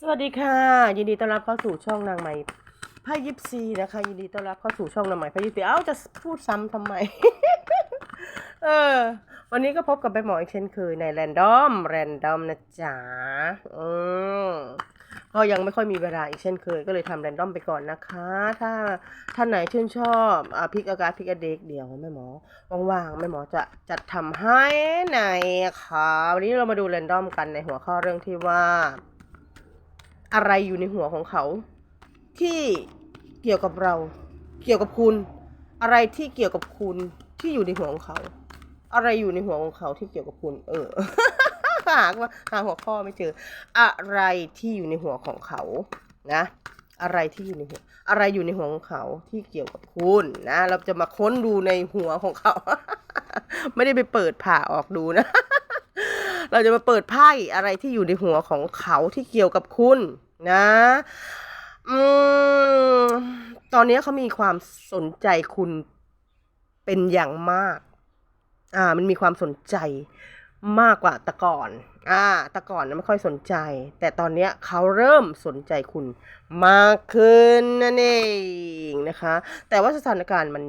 สวัสดีค่ะ ยินดีต้อนรับเข้าสู่ช่องนางใหม่ไพ่ยิปซีนะคะ ยินดีต้อนรับเข้าสู่ช่องนางใหม่ไพ่ยิปซีเอ้าจะพูดซ้ำทำไม เออ วันนี้ก็พบกับใบหมออีกเช่นเคยในแรนดอมแรนดอมนะจ๊ะอืมก็ยังไม่ค่อยมีเวลาอีกเช่นเคย ก็เลยทำแรนดอมไปก่อนนะคะ ถ้าท่านไหนชื่นชอบอ่าพิกอากาศพิกอเด็กเดี๋ยวแม่หมอว่างๆแม่หมอจะจัดทำให้ในค่ะวันนี้เรามาดูแรนดอมกันในหัวข้อเรื่องที่ว่า อะไรอยู่ในหัวของเขา ที่เกี่ยวกับเรา เกี่ยวกับคุณ อะไรที่เกี่ยวกับคุณที่อยู่ในหัวของเขา อะไรอยู่ในหัวของเขาที่เกี่ยวกับคุณ เออหาว่าหาหัวข้อไม่เจอ อะไรที่อยู่ในหัวของเขานะ อะไรที่อยู่ในหัว อะไรอยู่ในหัวของเขาที่เกี่ยวกับคุณนะ เราจะมาค้นดูในหัวของเขา ไม่ได้ไปเปิดผ่าออกดูนะ เราจะมาเปิดไพ่อะไรที่อยู่ในหัวของเขาที่เกี่ยวกับคุณ นะ อืม ตอนนี้เขามีความสนใจคุณเป็นอย่างมาก อ่า มันมีความสนใจมากกว่าแต่ก่อน อ่า แต่ก่อนนะไม่ค่อยสนใจ แต่ตอนเนี้ยเขาเริ่มสนใจคุณมากขึ้นนั่นเองนะคะ แต่ว่าสถานการณ์มัน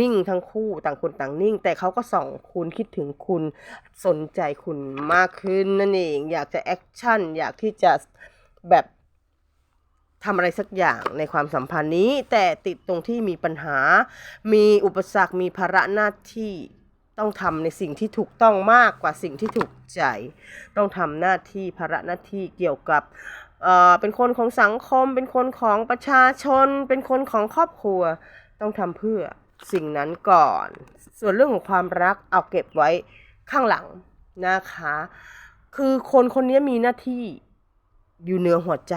นิ่งทั้งคู่ต่างคนต่างนิ่ง แต่เขาก็ส่องคุณคิดถึงคุณสนใจคุณมากขึ้นนั่นเอง อยากจะแอคชั่น อยากที่จะแบบ ทำอะไรสักอย่างในความสัมพันธ์นี้ แต่ติดตรงที่มีปัญหา มีอุปสรรคมีภาระหน้าที่ต้องทำในสิ่งที่ถูกต้องมากกว่าสิ่งที่ถูกใจ ต้องทำหน้าที่ภาระหน้าที่เกี่ยวกับเอ่อเป็นคนของสังคม เป็นคนของประชาชน เป็นคนของครอบครัว ต้องทำเพื่อสิ่งนั้นก่อน ส่วนเรื่องของความรักเอาเก็บไว้ข้างหลังนะคะ คือคนคนนี้มีหน้าที่อยู่เหนือหัวใจ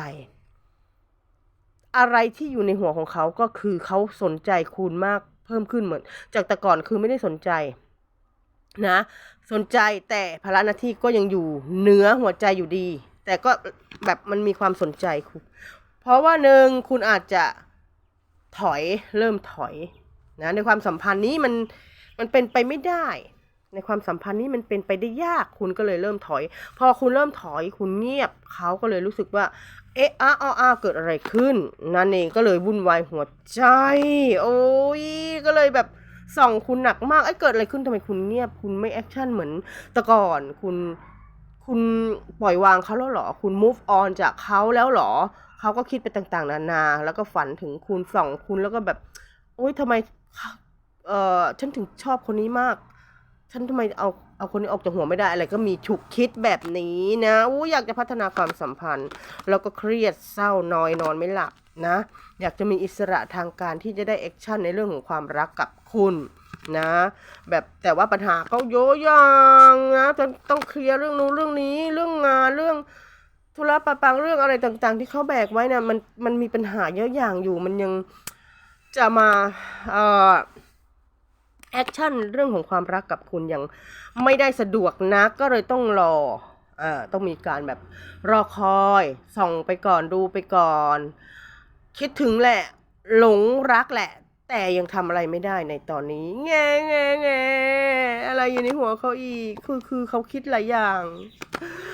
อะไรที่อยู่ในหัวของเขาก็คือเขาสนใจคุณมากเพิ่มขึ้นเหมือน จากแต่ก่อนคือไม่ได้สนใจนะ สนใจแต่ภาระหน้าที่ก็ยังอยู่เหนือหัวใจอยู่ดี แต่ก็แบบมันมีความสนใจคุณเพราะว่าหนึ่งคุณอาจจะถอยเริ่มถอยนะในความสัมพันธ์นี้มันมันเป็นไปไม่ได้ ในความสัมพันธ์นี้มันเป็นไปได้ยากคุณก็เลยเริ่มถอย พอคุณเริ่มถอยคุณเงียบเขาก็เลยรู้สึกว่า เอ๊ะอ้าอ้าอ้าเกิดอะไรขึ้น นั่นเองก็เลยวุ่นวายหัวใจ โอ้ยก็เลยแบบส่องคุณหนักมากไอ้เกิดอะไรขึ้นทำไมคุณเงียบ คุณไม่แอคชั่นเหมือนแต่ก่อนคุณคุณปล่อยวางเขาแล้วหรอ คุณ move on จากเขาแล้วหรอ เขาก็คิดไปต่างๆ นานา แล้วก็ฝันถึงคุณส่องคุณแล้วก็แบบ โอ๊ยทำไม เออฉันถึงชอบคนนี้มาก ฉันทำไมเอาเอาคนนี้ออกจากหัวไม่ได้อะไรก็มีฉุกคิดแบบนี้นะอู้อยากจะพัฒนาความสัมพันธ์ แล้วก็เครียดเศร้านอยนอนไม่หลับนะ อยากจะมีอิสระทางการที่จะได้แอคชั่นในเรื่องของความรักกับคุณนะ แบบแต่ว่าปัญหาก็เยอะอย่างนะจะต้องเคลียร์เรื่องนู้นเรื่องนี้เรื่องงานเรื่องธุระปะปังเรื่องอะไรต่างๆ ที่เขาแบกไว้นะมันมันมีปัญหาเยอะอย่างอยู่มันยังจะมาเอ่อ แอคชั่นเรื่องของความรักกับคุณยังไม่ได้สะดวกนักก็เลยต้องรออ่าต้องมีการแบบรอคอยส่องไปก่อนดูไปก่อน คิดถึงแหละหลงรักแหละ แต่ยังทำอะไรไม่ได้ในตอนนี้ แงแงแงอะไรอยู่ในหัวเขาอีก คือคือเขาคิดหลายอย่าง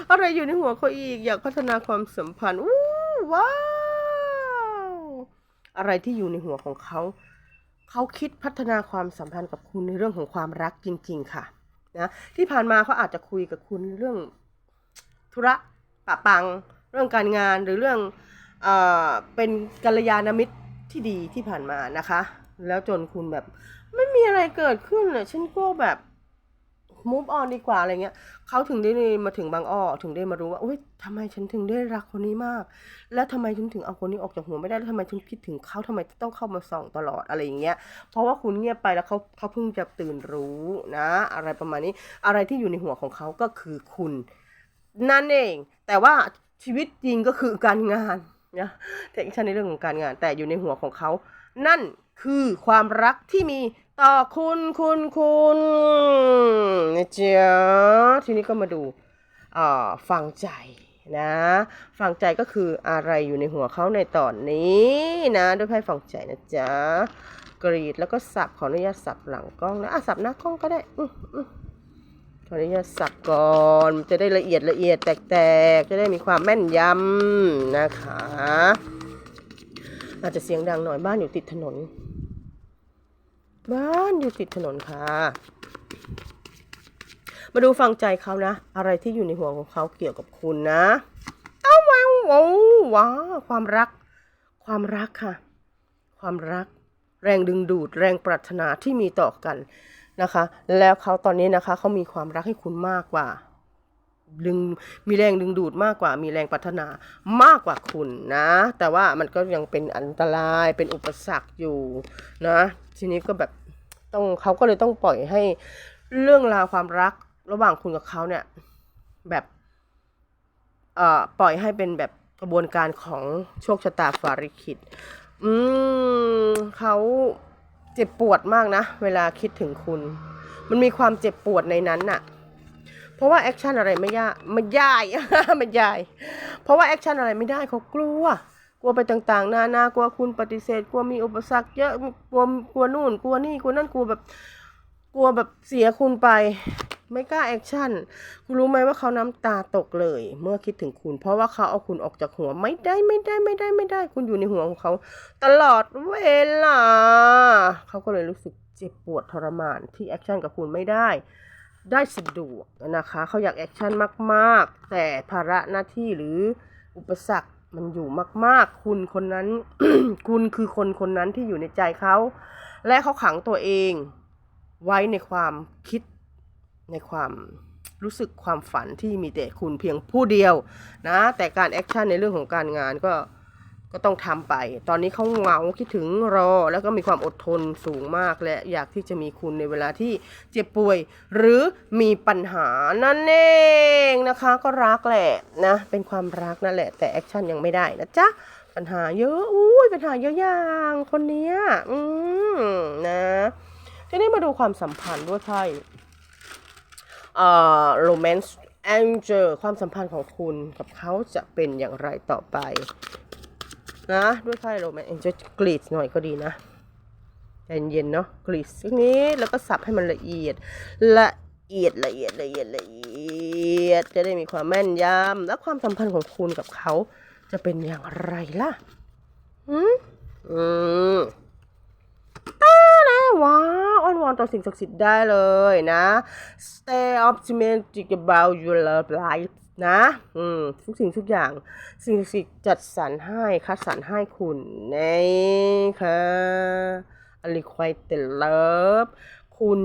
อะไรอยู่ในหัวเขาอีก อยากพัฒนาความสัมพันธ์อู้ว้าวอะไรที่อยู่ในหัวของเขา เขาคิดพัฒนาความสัมพันธ์กับคุณในเรื่องของความรักจริง ๆ ค่ะนะที่ผ่านมาเขาอาจจะคุยกับคุณเรื่องธุระปะปัง เรื่องการงานหรือเรื่องเอ่อเป็นกัลยาณมิตรที่ดีที่ผ่านมานะคะ แล้วจนคุณแบบไม่มีอะไรเกิดขึ้นเลยฉันก็แบบ move on ดีกว่าอะไรเงี้ยเขาถึงได้มาถึงบางอ้อถึงได้มารู้ว่าอุ้ยทำไมฉันถึงได้รักคนนี้มาก แล้วทำไมฉันถึงเอาคนนี้ออกจากหัวไม่ได้แล้วทำไมฉันคิดถึงเขาทำไมต้องเข้ามาส่องตลอดอะไรอย่างเงี้ยเพราะว่าคุณเงียบไปแล้วเขาเขาเพิ่งจะตื่นรู้นะ อะไรประมาณนี้อะไรที่อยู่ในหัวของเขาก็คือคุณ นั่นเอง แต่ว่าชีวิตจริงก็คือการงานนะเทคนิคในเรื่องของการงาน แต่อยู่ในหัวของเขา นั่นคือความรักที่มีต่อคุณคุณคุณ นะจ๊ะทีนี้ก็มาดูฟังใจนะฟังใจก็คืออะไรอยู่ในหัวเขาในตอนนี้นะ ด้วยไพ่ฟังใจนะจ๊ะกรีดแล้วก็สับขออนุญาตสับหลังกล้องนะอะสับหน้ากล้องก็ได้อขออนุญาตสักก่อนจะได้ละเอียดละเอียดแตกๆจะได้มีความแม่นยำนะคะ อาจจะเสียงดังหน่อยบ้านอยู่ติดถนน บ้านอยู่ติดถนนค่ะ มาดูฟังใจเขานะ อะไรที่อยู่ในหัวของเขาเกี่ยวกับคุณนะเอ้าว้าวว้าวว้าความรัก ความรักค่ะ ความรัก แรงดึงดูด แรงปรารถนาที่มีต่อกันนะคะ แล้วเขาตอนนี้นะคะเขามีความรักให้คุณมากกว่าดึงมีแรงดึงดูดมากกว่า มีแรงปรารถนามากกว่าคุณนะ แต่ว่ามันก็ยังเป็นอันตรายเป็นอุปสรรคอยู่นะ ทีนี้ก็แบบต้องเขาก็เลยต้องปล่อยให้เรื่องราวความรัก ระหว่างคุณกับเขาเนี่ย แบบเอ่อปล่อยให้เป็นแบบกระบวนการของโชคชะตาฟาริคิด อืมเขาเจ็บปวดมากนะ เวลาคิดถึงคุณ มันมีความเจ็บปวดในนั้นน่ะ เพราะว่าแอคชั่นอะไรไม่ยากไม่ยายไม่ยายเพราะว่าแอคชั่นอะไรไม่ได้เขากลัว กลัวไปต่างๆนานากลัวคุณปฏิเสธ กลัวมีอุปสรรคเยอะ กลัวกลัวนู่น กลัวนี่ กลัวนั่น กลัวแบบ กลัวแบบเสียคุณไป ไม่กล้าแอคชั่น คุณรู้ไหมว่าเขาน้ำตาตกเลย เมื่อคิดถึงคุณ เพราะว่าเขาเอาคุณออกจากหัวไม่ได้ไม่ได้ไม่ได้ไม่ได้ คุณอยู่ในหัวของเขา ตลอดเวลา เขาก็เลยรู้สึกเจ็บปวดทรมานที่แอคชั่นกับคุณไม่ได้ได้สะดวกนะคะเขาอยากแอคชั่นมาก ๆ แต่ภาระหน้าที่หรืออุปสรรคมันอยู่มาก ๆ คุณคนนั้น คุณคือคนคนนั้นที่อยู่ในใจเขา และเขาขังตัวเอง ไว้ในความคิดในความรู้สึกความฝันที่มีแต่คุณเพียงผู้เดียวนะ แต่การแอคชั่นในเรื่องของการงานก็ก็ต้องทำไป ตอนนี้เขาเหงาคิดถึงรอ แล้วก็มีความอดทนสูงมากและอยากที่จะมีคุณในเวลาที่เจ็บป่วย หรือมีปัญหานั่นเองนะคะ ก็รักแหละนะ เป็นความรักนั่นแหละ แต่แอคชั่นยังไม่ได้นะจ๊ะ ปัญหาเยอะอุ้ยปัญหาเยอะอย่างคนเนี้ยอืมนะ ทีนี้มาดูความสัมพันธ์ด้วยไพ่เอ่อ romance angel ความสัมพันธ์ของคุณกับเขาจะเป็นอย่างไรต่อไปนะด้วยไพ่ romance angel กรีดหน่อยก็ดีนะใจเย็นๆเนาะกรีดสักนิดแล้วก็สับให้มันละเอียดละเอียดละเอียดละเอียดละเอียด จะได้มีความแม่นยำและความสัมพันธ์ของคุณกับเขาจะเป็นอย่างไรล่ะ อืมอืม ว้าอ้อนวอนต่อสิ่งศักดิ์สิทธิ์ได้เลยนะ stay optimistic about your love life นะอืมทุกสิ่งทุกอย่าง สิ่งศักดิ์สิทธิ์จัดสรรให้คัดสรรให้คุณนี่ค่ะ unrequited love คุณ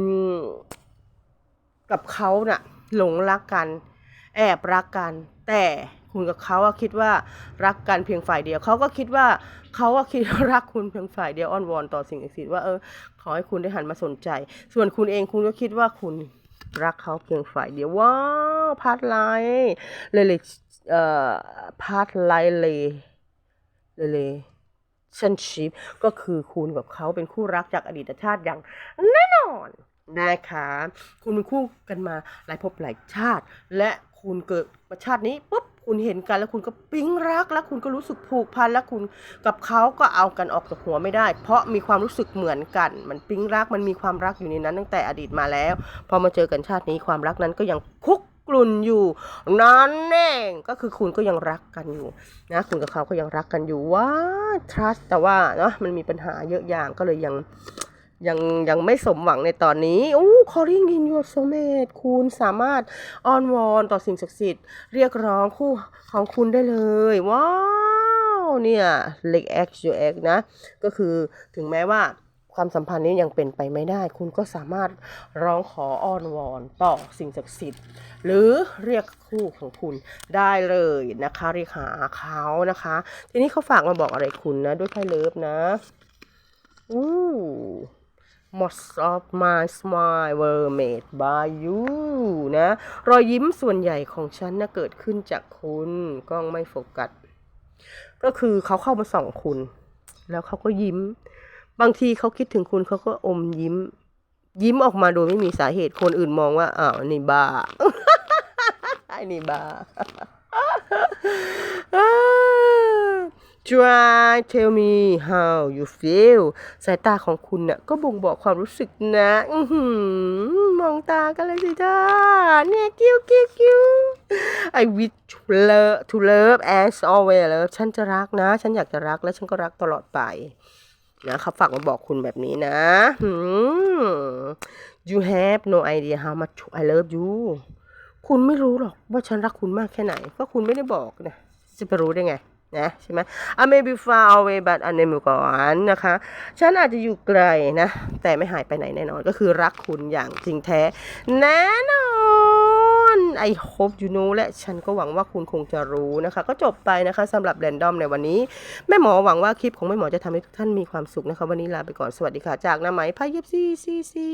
กับเขาน่ะหลงรักกัน แอบรักกันแต่ คุณกับเขาอะคิดว่ารักกันเพียงฝ่ายเดียว เขาก็คิดว่าเขาก็คิดว่ารักคุณเพียงฝ่ายเดียวอ้อนวอนต่อสิ่งศักดิ์สิทธิ์ว่าเออขอให้คุณได้หันมาสนใจ ส่วนคุณเองคุณก็คิดว่าคุณรักเขาเพียงฝ่ายเดียวว้าวพาร์ทไลน์เลยเลยเอ่อพาร์ทไลน์เลยเลยเลย relationship ก็คือคุณกับเขาเป็นคู่รักจากอดีตชาติอย่างแน่นอนนะคะคุณเป็นคู่กันมาหลายภพหลายชาติ และคุณเกิดมาชาตินี้ปุ๊บ คุณเห็นกันแล้วคุณก็ปิ๊งรัก แล้วคุณก็รู้สึกผูกพันแล้วคุณกับเขาก็เอากันออกจากหัวไม่ได้ เพราะมีความรู้สึกเหมือนกัน มันปิ๊งรักมันมีความรักอยู่ในนั้น ตั้งแต่อดีตมาแล้ว พอมาเจอกันชาตินี้ความรักนั้นก็ยังคุกกลุ่นอยู่นั่นเองก็คือคุณก็ยังรักกันอยู่นะคุณกับเขาก็ยังรักกันอยู่ว่า trust แต่ว่าเนาะมันมีปัญหาเยอะอย่างก็เลยยัง ยังยังไม่สมหวังในตอนนี้โอ้ calling in your soulmate คุณสามารถอ้อนวอนต่อสิ่งศักดิ์สิทธิ์เรียกร้องคู่ของคุณได้เลย ว้าว เนี่ยเล็ก X U X นะ ก็คือถึงแม้ว่าความสัมพันธ์นี้ยังเป็นไปไม่ได้ คุณก็สามารถร้องขออ้อนวอนต่อสิ่งศักดิ์สิทธิ์ หรือเรียกคู่ของคุณได้เลยนะคะเรียกหาเขานะคะ ทีนี้เขาฝากมาบอกอะไรคุณนะ ด้วยไพ่เลิฟนะ อู้ most of my smile were made by you นะ รอยยิ้มส่วนใหญ่ของฉันนะเกิดขึ้นจากคุณกล้องไม่โฟกัส ก็คือเขาเข้ามาส่องคุณ แล้วเขาก็ยิ้ม บางทีเขาคิดถึงคุณเขาก็อมยิ้ม ยิ้มออกมาโดยไม่มีสาเหตุคนอื่นมองว่าอ้าวนี่บ้าไอ้นี่บ้า try tell me how you feel สายตาของคุณน่ะก็บ่งบอกความรู้สึกนะอืมองตากันเลยสิจ้าเนี่ยกิ้วกิ้วกิ้ว I wish to love to love as always love ฉันจะรักนะ ฉันอยากจะรักและฉันก็รักตลอดไปนะครับฝากมาบอกคุณแบบนี้นะ you have no idea how much I love you คุณไม่รู้หรอกว่าฉันรักคุณมากแค่ไหน เพราะคุณไม่ได้บอกนะ จะไปรู้ได้ไง นะใช่ไหม I may be far away but I never gone นะคะ ฉันอาจจะอยู่ไกลนะ แต่ไม่หายไปไหนแน่นอน ก็คือรักคุณอย่างจริงแท้ แน่นอน I hope you know และฉันก็หวังว่าคุณคงจะรู้นะคะ ก็จบไปนะคะสำหรับแรนดอมในวันนี้ แม่หมอหวังว่าคลิปของแม่หมอจะทำให้ทุกท่านมีความสุขนะคะ วันนี้ลาไปก่อน สวัสดีค่ะ จากน้าไหมพายิบซีซีซี